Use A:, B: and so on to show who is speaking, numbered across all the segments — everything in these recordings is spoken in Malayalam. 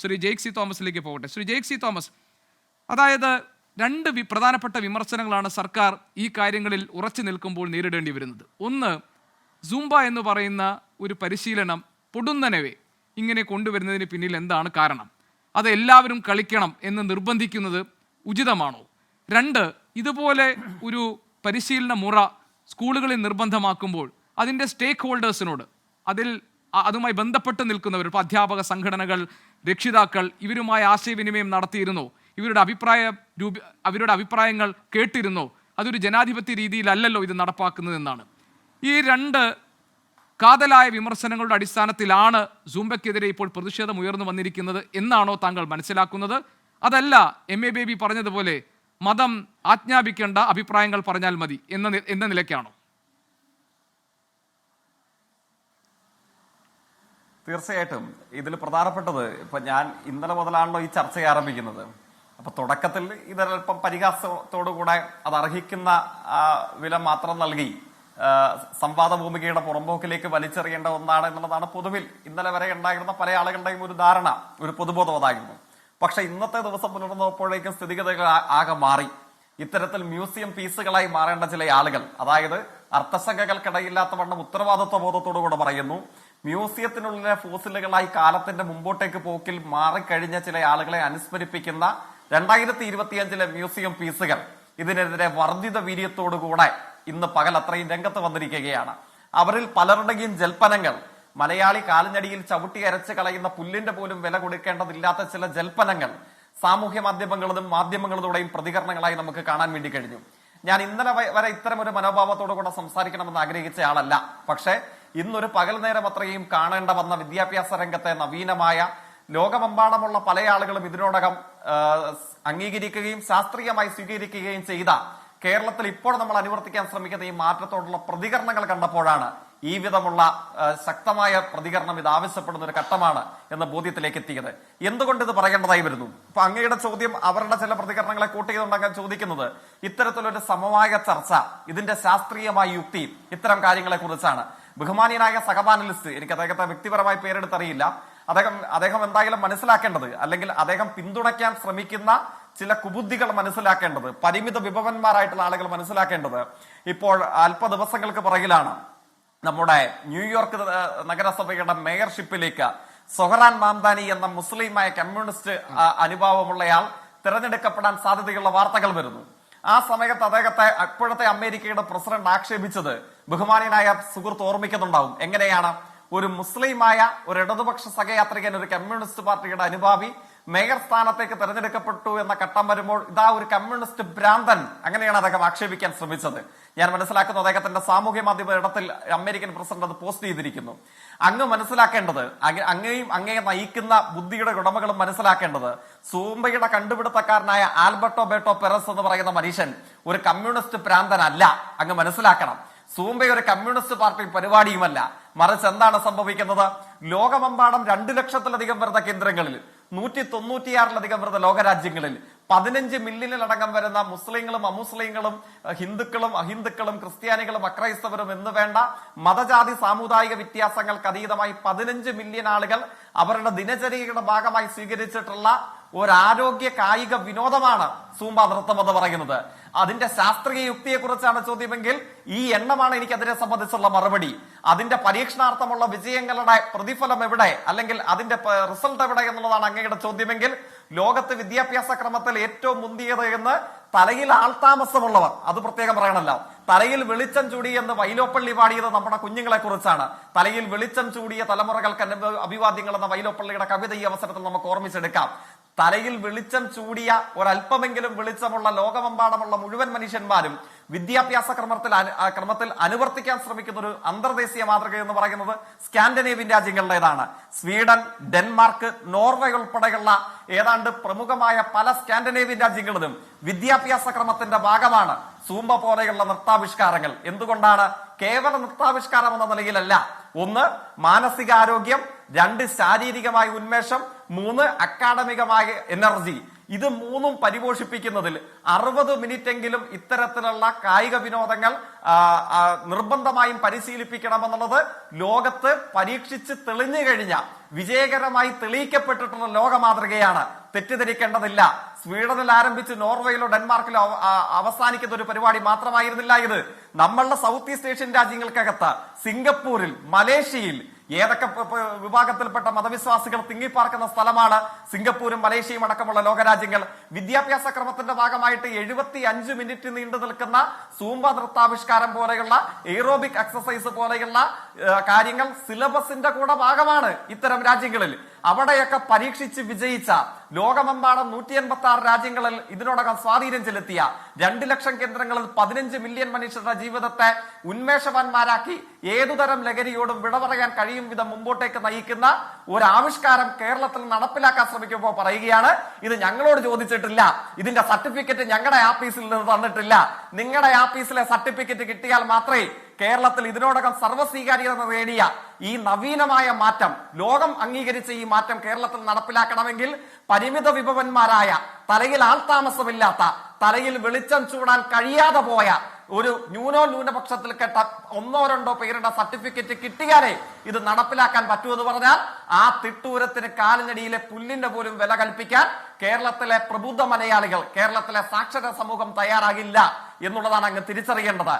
A: ശ്രീ ജെയ്ക് സി തോമസിലേക്ക് പോകട്ടെ. ശ്രീ ജെയ്ക് സി തോമസ് അതായത് രണ്ട് പ്രധാനപ്പെട്ട വിമർശനങ്ങളാണ് സർക്കാർ ഈ കാര്യങ്ങളിൽ ഉറച്ചു നിൽക്കുമ്പോൾ നേരിടേണ്ടി വരുന്നത്. ഒന്ന് സൂംബ എന്ന് പറയുന്ന ഒരു പരിശീലനം പൊടുന്നനവേ ഇങ്ങനെ കൊണ്ടുവരുന്നതിന് പിന്നിൽ എന്താണ് കാരണം? അത് എല്ലാവരും കളിക്കണം എന്ന് നിർബന്ധിക്കുന്നത് ഉചിതമാണോ? രണ്ട് ഇതുപോലെ ഒരു പരിശീലന മുറ സ്കൂളുകളിൽ നിർബന്ധമാക്കുമ്പോൾ അതിന്റെ സ്റ്റേക്ക് ഹോൾഡേഴ്സിനോട് അതിൽ അതുമായി ബന്ധപ്പെട്ട് നിൽക്കുന്നവർ ഇപ്പോൾ അധ്യാപക സംഘടനകൾ രക്ഷിതാക്കൾ ഇവരുമായി ആശയവിനിമയം നടത്തിയിരുന്നു. ഇവരുടെ അഭിപ്രായ രൂപ അവരുടെ അഭിപ്രായങ്ങൾ കേട്ടിരുന്നു. അതൊരു ജനാധിപത്യ രീതിയിലല്ലല്ലോ ഇത് നടപ്പാക്കുന്നതെന്നാണ്. ഈ രണ്ട് കാതലായ വിമർശനങ്ങളുടെ അടിസ്ഥാനത്തിലാണ് സൂംബയ്ക്കെതിരെ ഇപ്പോൾ പ്രതിഷേധം ഉയർന്നു വന്നിരിക്കുന്നത് എന്നാണോ താങ്കൾ മനസ്സിലാക്കുന്നത്? അതല്ല എം എ ബേബി പറഞ്ഞതുപോലെ മതം ആജ്ഞാപിക്കേണ്ട അഭിപ്രായങ്ങൾ പറഞ്ഞാൽ മതി എന്ന എന്ന നിലയ്ക്കാണോ?
B: തീർച്ചയായിട്ടും. ഇതിൽ പ്രധാനപ്പെട്ടത് ഇപ്പൊ ഞാൻ ഇന്നലെ മുതലാണല്ലോ ഈ ചർച്ച ആരംഭിക്കുന്നത്. അപ്പൊ തുടക്കത്തിൽ ഇതൊരൽപ്പം പരിഹാസത്തോടു കൂടെ അത് അർഹിക്കുന്ന വില മാത്രം നൽകി സംവാദ ഭൂമികയുടെ പുറമ്പോക്കിലേക്ക് വലിച്ചെറിയേണ്ട ഒന്നാണ് എന്നുള്ളതാണ് പൊതുവിൽ ഇന്നലെ വരെ ഉണ്ടായിരുന്ന പല ആളുകളുടെയും ഒരു ധാരണ ഒരു പൊതുബോധം അതായിരുന്നു. പക്ഷെ ഇന്നത്തെ ദിവസം പുലർന്നപ്പോഴേക്കും സ്ഥിതിഗതികൾ ആകെ മാറി. ഇത്തരത്തിൽ മ്യൂസിയം പീസുകളായി മാറേണ്ട ചില ആളുകൾ അതായത് അർത്ഥശങ്കകൾക്കിടയില്ലാത്ത വണ്ണം ഉത്തരവാദിത്വ ബോധത്തോടു കൂടെ പറയുന്നു. മ്യൂസിയത്തിനുള്ളിലെ ഫോസിലുകളായി കാലത്തിന്റെ മുമ്പോട്ടേക്ക് പോക്കിൽ മാറിക്കഴിഞ്ഞ ചില ആളുകളെ അനുസ്മരിപ്പിക്കുന്ന രണ്ടായിരത്തി ഇരുപത്തിയഞ്ചിലെ മ്യൂസിയം പീസുകൾ. ഇതിനെതിരെ വർദ്ധിത വീര്യത്തോടുകൂടെ ഇന്ന് പകൽ അത്രയും രംഗത്ത് വന്നിരിക്കുകയാണ്. അവരിൽ പലരുടെയും ജൽപ്പനങ്ങൾ മലയാളി കാലിനടിയിൽ ചവിട്ടി അരച്ച് കളയുന്ന പുല്ലിന്റെ പോലും വില കൊടുക്കേണ്ടതില്ലാത്ത ചില ജൽപ്പനങ്ങൾ സാമൂഹ്യ മാധ്യമങ്ങളിലും മാധ്യമങ്ങളിലൂടെയും പ്രതികരണങ്ങളായി നമുക്ക് കാണാൻ വേണ്ടി കഴിഞ്ഞു. ഞാൻ ഇന്നലെ വരെ ഇത്തരം ഒരു മനോഭാവത്തോടു കൂടെ സംസാരിക്കണമെന്ന് ആഗ്രഹിച്ച ആളല്ല. പക്ഷേ ഇന്നൊരു പകൽ നേരം അത്രയും കാണേണ്ട വന്ന വിദ്യാഭ്യാസ രംഗത്തെ നവീനമായ ലോകമെമ്പാടുമുള്ള പല ആളുകളും ഇതിനോടകം അംഗീകരിക്കുകയും ശാസ്ത്രീയമായി സ്വീകരിക്കുകയും ചെയ്ത കേരളത്തിൽ ഇപ്പോൾ നമ്മൾ അനുവർത്തിക്കാൻ ശ്രമിക്കുന്ന ഈ മാറ്റത്തോടുള്ള പ്രതികരണങ്ങൾ കണ്ടപ്പോഴാണ് ഈ വിധമുള്ള ശക്തമായ പ്രതികരണം ഇത് ആവശ്യപ്പെടുന്ന ഒരു ഘട്ടമാണ് എന്ന ബോധ്യത്തിലേക്ക് എത്തിയത്. എന്തുകൊണ്ട് ഇത് പറയേണ്ടതായി വരുന്നു? അപ്പൊ അങ്ങയുടെ ചോദ്യം അവരുടെ ചില പ്രതികരണങ്ങളെ കൂട്ടി ചെയ്തുകൊണ്ടാണ് ചോദിക്കുന്നത്. ഇത്തരത്തിലൊരു സമവായ ചർച്ച ഇതിന്റെ ശാസ്ത്രീയമായ യുക്തി ഇത്തരം കാര്യങ്ങളെ കുറിച്ചാണ്. ബഹുമാനിയനായ സഹപാനലിസ്റ്റ് എനിക്ക് അദ്ദേഹത്തെ വ്യക്തിപരമായി പേരെടുത്തറിയില്ല. അദ്ദേഹം അദ്ദേഹം എന്തായാലും മനസ്സിലാക്കേണ്ടത് അല്ലെങ്കിൽ അദ്ദേഹം പിന്തുണയ്ക്കാൻ ശ്രമിക്കുന്ന ചില കുബുദ്ധികൾ മനസ്സിലാക്കേണ്ടത് പരിമിത വിഭവന്മാരായിട്ടുള്ള ആളുകൾ മനസ്സിലാക്കേണ്ടത് ഇപ്പോൾ അല്പ ദിവസങ്ങൾക്ക് പുറകിലാണ്. നമ്മുടെ ന്യൂയോർക്ക് നഗരസഭയുടെ മേയർഷിപ്പിലേക്ക് സൊഹറാൻ മാംദാനി എന്ന മുസ്ലിമായ കമ്മ്യൂണിസ്റ്റ് അനുഭാവമുള്ളയാൾ തിരഞ്ഞെടുക്കപ്പെടാൻ സാധ്യതയുള്ള വാർത്തകൾ വരുന്നു. ആ സമയത്ത് അദ്ദേഹത്തെ അപ്പോഴത്തെ അമേരിക്കയുടെ പ്രസിഡന്റ് ആക്ഷേപിച്ചത് ബഹുമാനീയനായ സുഹൃത്ത് ഓർമ്മിക്കുന്നുണ്ടാവും. എങ്ങനെയാണ്? ഒരു മുസ്ലിമായ ഒരു ഇടതുപക്ഷ സഹയാത്രികൻ ഒരു കമ്മ്യൂണിസ്റ്റ് പാർട്ടിയുടെ അനുഭാവി മേയർ സ്ഥാനത്തേക്ക് തെരഞ്ഞെടുക്കപ്പെട്ടു എന്ന ഘട്ടം വരുമ്പോൾ ഇതാ ഒരു കമ്മ്യൂണിസ്റ്റ് ഭ്രാന്തൻ അങ്ങനെയാണ് അദ്ദേഹം ആക്ഷേപിക്കാൻ ശ്രമിച്ചത്. ഞാൻ മനസ്സിലാക്കുന്നു അദ്ദേഹത്തിന്റെ സാമൂഹ്യ മാധ്യമ ഇടത്തിൽ അമേരിക്കൻ പ്രസിഡന്റ് അത് പോസ്റ്റ് ചെയ്തിരിക്കുന്നു. അങ്ങ് മനസ്സിലാക്കേണ്ടത് അങ്ങേയും അങ്ങയും നയിക്കുന്ന ബുദ്ധിയുടെ ഉടമകളും മനസ്സിലാക്കേണ്ടത് സൂംബയുടെ കണ്ടുപിടുത്തക്കാരനായ ആൽബർട്ടോ ബേട്ടോ പെറസ് എന്ന് പറയുന്ന മനുഷ്യൻ ഒരു കമ്മ്യൂണിസ്റ്റ് ഭ്രാന്തനല്ല. അങ്ങ് മനസ്സിലാക്കണം. സൂംബ ഒരു കമ്മ്യൂണിസ്റ്റ് പാർട്ടി പരിപാടിയുമല്ല. മറിച്ച് എന്താണ് സംഭവിക്കുന്നത്? ലോകമെമ്പാടും രണ്ടു ലക്ഷത്തിലധികം വരുന്ന കേന്ദ്രങ്ങളിൽ നൂറ്റി തൊണ്ണൂറ്റിയാറിലധികം വരുന്ന ലോകരാജ്യങ്ങളിൽ പതിനഞ്ച് മില്യണിലടക്കം വരുന്ന മുസ്ലിങ്ങളും അമുസ്ലിങ്ങളും ഹിന്ദുക്കളും അഹിന്ദുക്കളും ക്രിസ്ത്യാനികളും അക്രൈസ്തവരും എന്ന് വേണ്ട മതജാതി സാമുദായിക വ്യത്യാസങ്ങൾക്ക് അതീതമായി പതിനഞ്ച് മില്യൺ ആളുകൾ അവരുടെ ദിനചര്യയുടെ ഭാഗമായി സ്വീകരിച്ചിട്ടുള്ള ഒരു ആരോഗ്യ കായിക വിനോദമാണ് സൂമ്പ നൃത്തം എന്ന് പറയുന്നത്. അതിന്റെ ശാസ്ത്രീയ യുക്തിയെ കുറിച്ചാണ് ചോദ്യമെങ്കിൽ ഈ എണ്ണമാണ് എനിക്ക് അതിനെ സംബന്ധിച്ചുള്ള മറുപടി. അതിന്റെ പരീക്ഷണാർത്ഥമുള്ള വിജയങ്ങളുടെ പ്രതിഫലം എവിടെ? അല്ലെങ്കിൽ അതിന്റെ റിസൾട്ട് എവിടെ എന്നുള്ളതാണ് അങ്ങയുടെ ചോദ്യമെങ്കിൽ ലോകത്ത് വിദ്യാഭ്യാസ ക്രമത്തിൽ ഏറ്റവും മുന്തിയത് എന്ന് തലയിൽ ആൾതാമസമുള്ളവർ അത് പ്രത്യേകം പറയണല്ലോ. തലയിൽ വെളിച്ചം ചൂടി എന്ന് വൈലോപ്പള്ളി പാടിയത് നമ്മുടെ കുഞ്ഞുങ്ങളെ കുറിച്ചാണ്. തലയിൽ വെളിച്ചം ചൂടിയ തലമുറകൾക്ക് അഭിവാദ്യങ്ങൾ എന്ന വൈലോപ്പള്ളിയുടെ കവിത ഈ അവസരത്തിൽ നമുക്ക് ഓർമ്മിച്ചെടുക്കാം. തലയിൽ വെളിച്ചം ചൂടിയ ഒരല്പമെങ്കിലും വെളിച്ചമുള്ള ലോകമെമ്പാടുമുള്ള മുഴുവൻ മനുഷ്യന്മാരും വിദ്യാഭ്യാസ ക്രമത്തിൽ ക്രമത്തിൽ അനുവർത്തിക്കാൻ ശ്രമിക്കുന്ന ഒരു അന്തർദേശീയ മാതൃക എന്ന് പറയുന്നത് സ്കാൻഡനേവ്യൻ രാജ്യങ്ങളുടേതാണ്. സ്വീഡൻ ഡെൻമാർക്ക് നോർവേ ഉൾപ്പെടെയുള്ള ഏതാണ്ട് പ്രമുഖമായ പല സ്കാൻഡനേവ്യൻ രാജ്യങ്ങളിലും വിദ്യാഭ്യാസ ക്രമത്തിന്റെ ഭാഗമാണ് സൂമ്പ പോലെയുള്ള നൃത്താവിഷ്കാരങ്ങൾ. എന്തുകൊണ്ടാണ്? കേവല നൃത്താവിഷ്കാരം എന്ന നിലയിലല്ല. ഒന്ന് മാനസികാരോഗ്യം. രണ്ട് ശാരീരികമായ ഉന്മേഷം. മൂന്ന് അക്കാഡമികമായ എനർജി. ഇത് മൂന്നും പരിപോഷിപ്പിക്കുന്നതിൽ അറുപത് എങ്കിലും ഇത്തരത്തിലുള്ള കായിക വിനോദങ്ങൾ നിർബന്ധമായും പരിശീലിപ്പിക്കണമെന്നുള്ളത് ലോകത്ത് പരീക്ഷിച്ച് തെളിഞ്ഞു കഴിഞ്ഞ വിജയകരമായി തെളിയിക്കപ്പെട്ടിട്ടുള്ള ലോക മാതൃകയാണ് തെറ്റിദ്ധരിക്കേണ്ടതില്ല. സ്വീഡനിൽ ആരംഭിച്ച് നോർവേയിലോ ഡെൻമാർക്കിലോ അവ- അവസാനിക്കുന്ന ഒരു പരിപാടി മാത്രമായിരുന്നില്ല ഇത്. നമ്മളുടെ സൗത്ത് ഈസ്റ്റ് ഏഷ്യൻ രാജ്യങ്ങൾക്കകത്ത് സിംഗപ്പൂരിൽ മലേഷ്യയിൽ ഏതൊക്കെ വിഭാഗത്തിൽപ്പെട്ട മതവിശ്വാസികൾ തിങ്ങിപ്പാർക്കുന്ന സ്ഥലമാണ് സിംഗപ്പൂരും മലേഷ്യയും അടക്കമുള്ള ലോകരാജ്യങ്ങൾ. വിദ്യാഭ്യാസ ക്രമത്തിന്റെ ഭാഗമായിട്ട് എഴുപത്തി അഞ്ച് മിനിറ്റ് നീണ്ടു നിൽക്കുന്ന സൂമ്പ നൃത്താവിഷ്കാരം പോലെയുള്ള എയ്റോബിക് എക്സസൈസ് പോലെയുള്ള കാര്യങ്ങൾ സിലബസിന്റെ കൂടെ ഭാഗമാണ് ഇത്തരം രാജ്യങ്ങളിൽ. അവിടെയൊക്കെ പരീക്ഷിച്ച് വിജയിച്ച ലോകമെമ്പാടും നൂറ്റി എൺപത്തി ആറ് രാജ്യങ്ങളിൽ ഇതിനോടകം സ്വാധീനം ചെലുത്തിയ രണ്ട് ലക്ഷം കേന്ദ്രങ്ങളിൽ പതിനഞ്ച് മില്യൺ മനുഷ്യരുടെ ജീവിതത്തെ ഉന്മേഷവാന്മാരാക്കി ഏതുതരം ലഹരിയോടും വിട പറയാൻ കഴിയും വിധം മുമ്പോട്ടേക്ക് നയിക്കുന്ന ഒരു ആവിഷ്കാരം കേരളത്തിൽ നടപ്പിലാക്കാൻ ശ്രമിക്കുമ്പോൾ പറയുകയാണ് ഇത് ഞങ്ങളോട് ചോദിച്ചിട്ടില്ല. ഇതിന്റെ സർട്ടിഫിക്കറ്റ് ഞങ്ങളുടെ ആഫീസിൽ നിന്ന് തന്നിട്ടില്ല. നിങ്ങളുടെ ആഫീസിലെ സർട്ടിഫിക്കറ്റ് കിട്ടിയാൽ മാത്രമേ കേരളത്തിൽ ഇതിനോടകം സർവസ്വീകാര്യത നേടിയ ഈ നവീനമായ മാറ്റം ലോകം അംഗീകരിച്ച ഈ മാറ്റം കേരളത്തിൽ നടപ്പിലാക്കണമെങ്കിൽ പരിമിത വിഭവന്മാരായ തലയിൽ ആൾതാമസമില്ലാത്ത തലയിൽ വെളിച്ചം ചൂടാൻ കഴിയാതെ പോയ ഒരു ന്യൂനോ ന്യൂനപക്ഷത്തിൽ കെട്ട ഒന്നോ രണ്ടോ പേരുടെ സർട്ടിഫിക്കറ്റ് കിട്ടിയാലേ ഇത് നടപ്പിലാക്കാൻ പറ്റൂ എന്ന് പറഞ്ഞാൽ ആ തിട്ടൂരത്തിന് കാലിനടിയിലെ പുല്ലിന്റെ പോലും വില കൽപ്പിക്കാൻ കേരളത്തിലെ പ്രബുദ്ധ മലയാളികൾ കേരളത്തിലെ സാക്ഷര സമൂഹം തയ്യാറാകില്ല. എന്നുള്ളതാണ് അങ്ങ് തിരിച്ചറിയേണ്ടത്.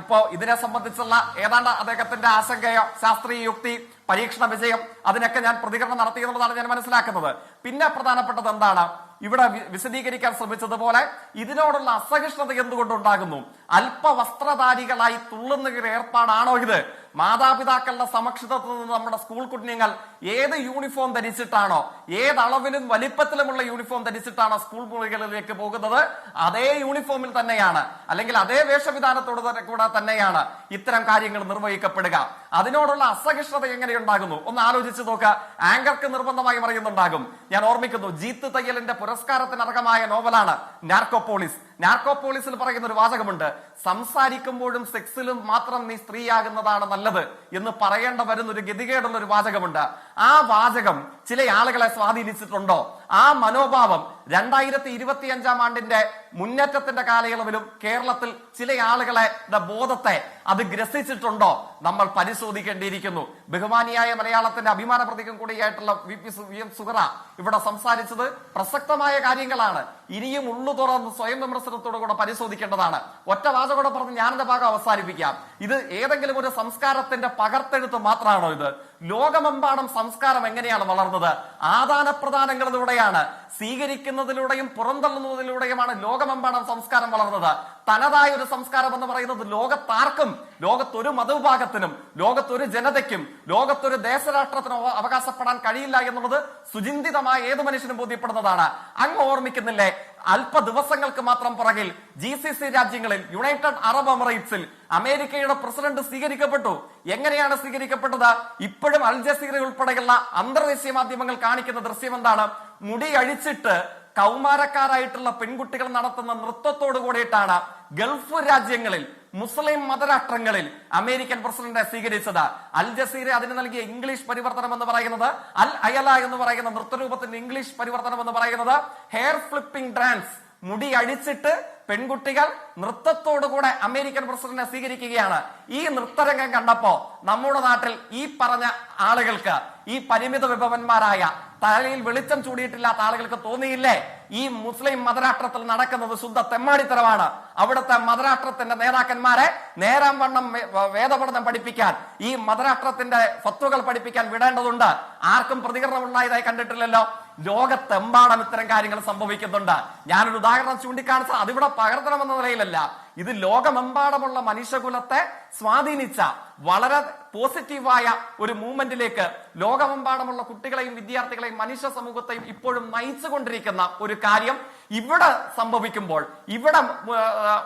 B: ഇപ്പോ ഇതിനെ സംബന്ധിച്ചുള്ള ഏതാണ്ട് അദ്ദേഹത്തിന്റെ ആശങ്കയോ ശാസ്ത്രീയ യുക്തി പരീക്ഷണ വിജയം അതിനൊക്കെ ഞാൻ പ്രതികരണം നടത്തി എന്നുള്ളതാണ് ഞാൻ മനസ്സിലാക്കുന്നത്. പിന്നെ പ്രധാനപ്പെട്ടത് എന്താണ്? ഇവിടെ വിശദീകരിക്കാൻ ശ്രമിച്ചതുപോലെ ഇതിനോടുള്ള അസഹിഷ്ണുത എന്തുകൊണ്ടുണ്ടാകുന്നു? അല്പ വസ്ത്രധാരികളായി തുള്ളുന്ന ഒരു ഏർപ്പാടാണോ ഇത്? മാതാപിതാക്കളുടെ സമക്ഷിതത്തിൽ നിന്ന് നമ്മുടെ സ്കൂൾ കുഞ്ഞുങ്ങൾ ഏത് യൂണിഫോം ധരിച്ചിട്ടാണോ ഏത് അളവിലും വലിപ്പത്തിലുമുള്ള യൂണിഫോം ധരിച്ചിട്ടാണോ സ്കൂൾ മുറികളിലേക്ക് പോകുന്നത്? അതേ യൂണിഫോമിൽ തന്നെയാണ്. അല്ലെങ്കിൽ അതേ വേഷവിധാനത്തോട് കൂടെ തന്നെയാണ് ഇത്തരം കാര്യങ്ങൾ നിർവഹിക്കപ്പെടുക. അതിനോടുള്ള അസഹിഷ്ണുത എങ്ങനെയുണ്ടാകുന്നു? ഒന്ന് ആലോചിച്ച് നോക്കുക ആങ്കർക്ക് നിർബന്ധമായി പറയുന്നുണ്ടാകും ഞാൻ ഓർമ്മിക്കുന്നു ജീത്ത് തയ്യലിന്റെ പുരസ്കാരത്തിനർഹമായ നോവലാണ് നാർക്കോപോളിസ്. നാർക്കോപോളിസിൽ പറയുന്ന ഒരു വാചകമുണ്ട് സംസാരിക്കുമ്പോഴും സെക്സിലും മാത്രം നീ സ്ത്രീയാകുന്നതാണ് നല്ലത് എന്ന് പറയേണ്ട വരുന്ന ഒരു ഗതികേടുള്ള ഒരു വാചകമുണ്ട്. ആ വാചകം ചില ആളുകളെ സ്വാധീനിച്ചിട്ടുണ്ടോ? ആ മനോഭാവം രണ്ടായിരത്തി ഇരുപത്തി അഞ്ചാം ആണ്ടിന്റെ മുന്നേറ്റത്തിന്റെ കാലയളവിലും കേരളത്തിൽ ചില ആളുകളെ ബോധത്തെ അത് ഗ്രസിച്ചിട്ടുണ്ടോ നമ്മൾ പരിശോധിക്കേണ്ടിയിരിക്കുന്നു. ബഹുമാനിയായ മലയാളത്തിന്റെ അഭിമാന പ്രതീകം കൂടിയായിട്ടുള്ള V P V M Suhara ഇവിടെ സംസാരിച്ചത് പ്രസക്തമായ കാര്യങ്ങളാണ്. ഇനിയും ഉള്ളു തുറന്ന് സ്വയം വിമർശനത്തോടു കൂടെ പരിശോധിക്കേണ്ടതാണ്. ഒറ്റ വാചകോടെ പറഞ്ഞ് ഞാനെന്റെ ഭാഗം അവസാനിപ്പിക്കാം. ഇത് ഏതെങ്കിലും ഒരു സംസ്കാരത്തിന്റെ പകർത്തെഴുത്ത് മാത്രമാണോ ഇത്? ലോകമെമ്പാടും സംസ്കാരം എങ്ങനെയാണ് വളർന്നത്? ആദാന പ്രദാനങ്ങളിലൂടെയാണ് സ്വീകരിക്കുന്നതിലൂടെയും പുറന്തള്ളുന്നതിലൂടെയുമാണ് ലോകമെമ്പാടും സംസ്കാരം വളർന്നത്. തനതായ ഒരു സംസ്കാരം എന്ന് പറയുന്നത് ലോകത്താർക്കും ലോകത്തൊരു മതവിഭാഗത്തിനും ലോകത്തൊരു ജനതയ്ക്കും ലോകത്തൊരു ദേശരാഷ്ട്രത്തിനും അവകാശപ്പെടാൻ കഴിയില്ല എന്നുള്ളത് സുചിന്തിതമായ ഏത് മനുഷ്യനും ബോധ്യപ്പെടുന്നതാണ്. അങ്ങ് ഓർമ്മിക്കുന്നില്ലേ? അല്പ ദിവസങ്ങൾക്ക് മാത്രം പുറകിൽ ജി സി സി രാജ്യങ്ങളിൽ യുണൈറ്റഡ് അറബ് എമിറേറ്റ്സിൽ അമേരിക്കയുടെ പ്രസിഡന്റ് സ്വീകരിക്കപ്പെട്ടു. എങ്ങനെയാണ് സ്വീകരിക്കപ്പെട്ടത്? ഇപ്പോഴും അൽ ജസീറ ഉൾപ്പെടെയുള്ള അന്തർദേശീയ മാധ്യമങ്ങൾ കാണിക്കുന്ന ദൃശ്യം എന്താണ്? മുടി അഴിച്ചിട്ട് കൗമാരക്കാരായിട്ടുള്ള പെൺകുട്ടികൾ നടത്തുന്ന നൃത്തത്തോടു കൂടിയിട്ടാണ് ഗൾഫ് രാജ്യങ്ങളിൽ മുസ്ലിം മതരാഷ്ട്രങ്ങളിൽ അമേരിക്കൻ പ്രസിഡന്റ് സ്വീകരിച്ചത് അൽ ജസീറ അതിന് നൽകിയ ഇംഗ്ലീഷ് പരിവർത്തനം എന്ന് പറയുന്നത് അൽ അയല എന്ന് പറയുന്ന നൃത്തരൂപത്തിന്റെ ഇംഗ്ലീഷ് പരിവർത്തനം എന്ന് പറയുന്നത് ഹെയർ ഫ്ലിപ്പിംഗ് ഡാൻസ് മുടി അഴിച്ചിട്ട് പെൺകുട്ടികൾ നൃത്തത്തോടുകൂടെ അമേരിക്കൻ പ്രസിഡന്റിനെ സ്വീകരിക്കുകയാണ്. ഈ നൃത്തരംഗം കണ്ടപ്പോ നമ്മുടെ നാട്ടിൽ ഈ പറഞ്ഞ ആളുകൾക്ക് ഈ പരിമിത വിഭവന്മാരായ തലയിൽ വെളിച്ചം ചൂടിയിട്ടില്ലാത്ത ആളുകൾക്ക് തോന്നിയില്ലേ? ഈ മുസ്ലിം മതരാഷ്ട്രത്തിൽ നടക്കുന്നത് ശുദ്ധ തെമ്മാടിത്തരമാണ്. അവിടുത്തെ മതരാഷ്ട്രത്തിന്റെ നേതാക്കന്മാരെ നേരാം വണ്ണം വേദപഠനം പഠിപ്പിക്കാൻ ഈ മതരാഷ്ട്രത്തിന്റെ ഫത്വകൾ പഠിപ്പിക്കാൻ വിടേണ്ടതുണ്ട്. ആർക്കും പ്രതികരണം ഉണ്ടായതായി കണ്ടിട്ടില്ലല്ലോ. ലോകത്തെമ്പാടും ഇത്തരം കാര്യങ്ങൾ സംഭവിക്കുന്നുണ്ട്. ഞാനൊരു ഉദാഹരണം ചൂണ്ടിക്കാണിച്ച അതിവിടെ പകർത്തണമെന്ന നിലയിലല്ല. ഇത് ലോകമെമ്പാടുമുള്ള മനുഷ്യകുലത്തെ സ്വാധീനിച്ച വളരെ പോസിറ്റീവായ ഒരു മൂവ്മെന്റിലേക്ക് ലോകമെമ്പാടുമുള്ള കുട്ടികളെയും വിദ്യാർത്ഥികളെയും മനുഷ്യ സമൂഹത്തെയും ഇപ്പോഴും നയിച്ചുകൊണ്ടിരിക്കുന്ന ഒരു കാര്യം ഇവിടെ സംഭവിക്കുമ്പോൾ ഇവിടെ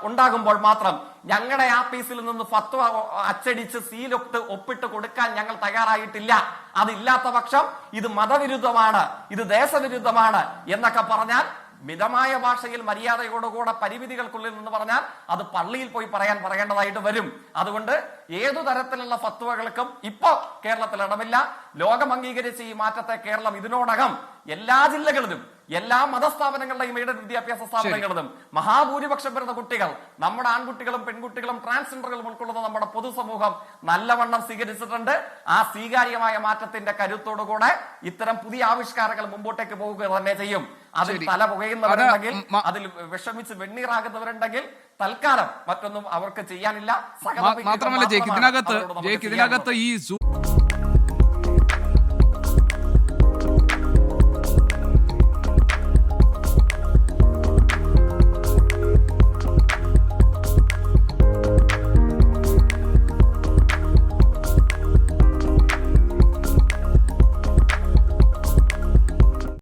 B: ഉണ്ടാകുമ്പോൾ മാത്രം ഞങ്ങളുടെ ആഫീസിൽ നിന്ന് ഫത്വ അച്ചടിച്ച് സീലൊട്ട് ഒപ്പിട്ട് കൊടുക്കാൻ ഞങ്ങൾ തയ്യാറായിട്ടില്ല. അതില്ലാത്ത പക്ഷം ഇത് മതവിരുദ്ധമാണ് ഇത് ദേശവിരുദ്ധമാണ് എന്നൊക്കെ പറഞ്ഞാൽ മിതമായ ഭാഷയിൽ മര്യാദയോടുകൂടെ പരിമിതികൾക്കുള്ളിൽ നിന്ന് പറഞ്ഞാൽ അത് പള്ളിയിൽ പോയി പറയാൻ പറയേണ്ടതായിട്ട് വരും. അതുകൊണ്ട് ഏതു തരത്തിലുള്ള ഫത്വകൾക്കും ഇപ്പോ കേരളത്തിൽ ഇടമില്ല. ലോകം അംഗീകരിച്ച ഈ മാറ്റത്തെ കേരളം ഇതിനോടകം എല്ലാ ജില്ലകളിലും എല്ലാ മതസ്ഥാപനങ്ങളുടെയും എയ്ഡഡ് വിദ്യാഭ്യാസ സ്ഥാപനങ്ങളിലും മഹാഭൂരിപക്ഷം വരുന്ന കുട്ടികൾ നമ്മുടെ ആൺകുട്ടികളും പെൺകുട്ടികളും ട്രാൻസ്ജെൻഡറുകളും ഉൾക്കൊള്ളുന്ന നമ്മുടെ പൊതുസമൂഹം നല്ലവണ്ണം സ്വീകരിച്ചിട്ടുണ്ട് ആ സ്വീകാര്യമായ മാറ്റത്തിന്റെ കരുത്തോടുകൂടെ ഇത്തരം പുതിയ ആവിഷ്കാരങ്ങൾ മുമ്പോട്ടേക്ക് പോവുക തന്നെ ചെയ്യും അതിൽ. തല പുകയുന്നവരുണ്ടെങ്കിൽ അതിൽ വിഷമിച്ച് വെണ്ണീറാകുന്നവരുണ്ടെങ്കിൽ തൽക്കാലം മറ്റൊന്നും അവർക്ക് ചെയ്യാനില്ല
A: മാത്രമല്ല ഇതിനകത്ത്. ഇതിനകത്ത് ഈ